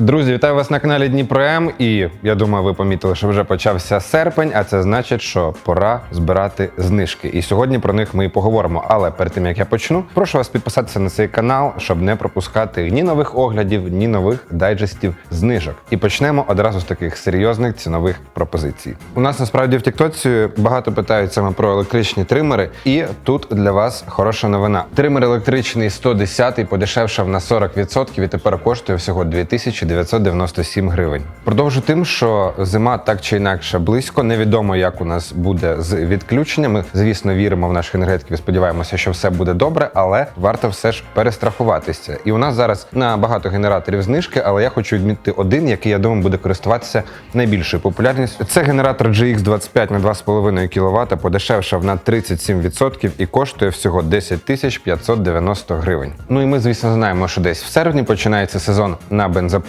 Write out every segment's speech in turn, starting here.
Друзі, вітаю вас на каналі Дніпро М. І я думаю, ви помітили, що вже почався серпень, а це значить, що пора збирати знижки. І сьогодні про них ми і поговоримо. Але перед тим як я почну, прошу вас підписатися на цей канал, щоб не пропускати ні нових оглядів, ні нових дайджестів знижок. І почнемо одразу з таких серйозних цінових пропозицій. У нас насправді в Тіктоці багато питають саме про електричні тримери, і тут для вас хороша новина. Тример електричний 110 подешевшав на 40% і тепер коштує всього 2997 гривень. Продовжу тим, що зима так чи інакше близько. Невідомо, як у нас буде з відключеннями. Звісно, віримо в наших енергетиків. Сподіваємося, що все буде добре, але варто все ж перестрахуватися. І у нас зараз на багато генераторів знижки, але я хочу відмітити один, який я думаю буде користуватися найбільшою популярністю. Це генератор GX 25 на 2,5 кВт, подешевшав на 37% і коштує всього 10 тисяч 590 гривень. Ну і ми, звісно, знаємо, що десь в серпні починається сезон на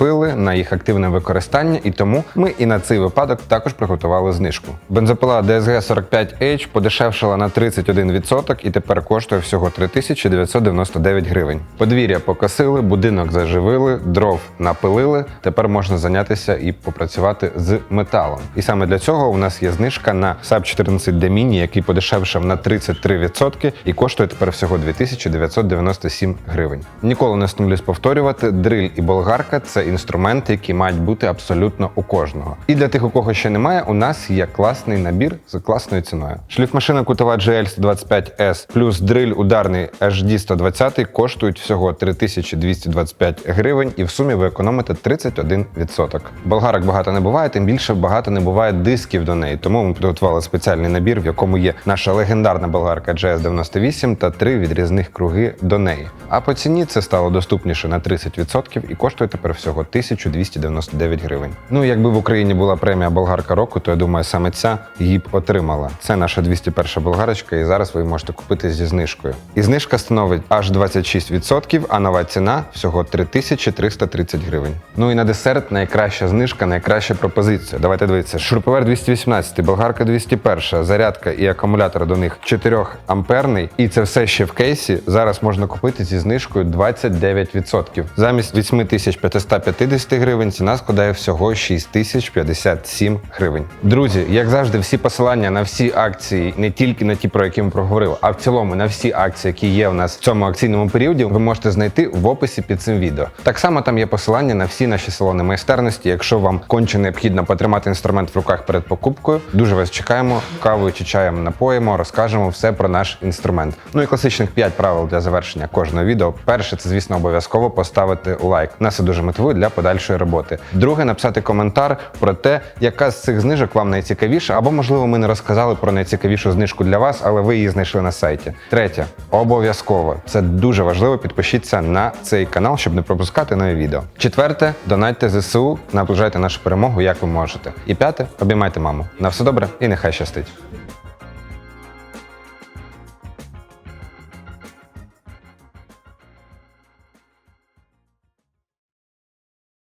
бензопили, на їх активне використання, і тому ми і на цей випадок також приготували знижку. Бензопила DSG 45H подешевшала на 31% і тепер коштує всього 3999 гривень. Подвір'я покосили, будинок заживили, дров напилили. Тепер можна зайнятися і попрацювати з металом. І саме для цього у нас є знижка на SAP 14 d Mini, який подешевшав на 33% і коштує тепер всього 2997 гривень. Ніколи не стомлюсь повторювати, дриль і болгарка це інструменти, які мають бути абсолютно у кожного. І для тих, у кого ще немає, у нас є класний набір з класною ціною. Шліфмашина кутова GL 125S плюс дриль ударний HD 120 коштують всього 3225 гривень, і в сумі ви економите 31%. Болгарок багато не буває, тим більше багато не буває дисків до неї. Тому ми підготували спеціальний набір, в якому є наша легендарна болгарка GS98 та три відрізних круги до неї. А по ціні це стало доступніше на 30% і коштує тепер всього 1299 гривень. Ну, якби в Україні була премія болгарка року, то я думаю, саме ця її б отримала. Це наша 201 болгарочка, і зараз ви можете купити зі знижкою. І знижка становить аж 26%, а нова ціна всього 3330 гривень. Ну і на десерт найкраща знижка, найкраща пропозиція. Давайте дивитися. Шуруповер 218, болгарка 201, зарядка і акумулятор до них 4 амперний. І це все ще в кейсі. Зараз можна купити зі знижкою 29%. Замість 8550 гривень ціна складає всього 6057 гривень. Друзі, як завжди, всі посилання на всі акції, не тільки на ті, про які ми проговорили, а в цілому на всі акції, які є у нас в цьому акційному періоді, ви можете знайти в описі під цим відео. Так само там є посилання на всі наші салони майстерності. Якщо вам конче необхідно потримати інструмент в руках перед покупкою, дуже вас чекаємо. Кавою чи чаєм напоїмо, розкажемо все про наш інструмент. Ну і класичних 5 правил для завершення кожного відео. Перше, це звісно обов'язково поставити лайк. Нас це дуже мотивує для подальшої роботи. Друге, написати коментар про те, яка з цих знижок вам найцікавіша, або можливо ми не розказали про найцікавішу знижку для вас, але ви її знайшли на сайті. Третє, обов'язково це дуже важливо. Підпишіться на цей канал, щоб не пропускати нові відео. Четверте, донатьте ЗСУ, наближайте нашу перемогу, як ви можете. І п'яте, обіймайте маму. На все добре і нехай щастить.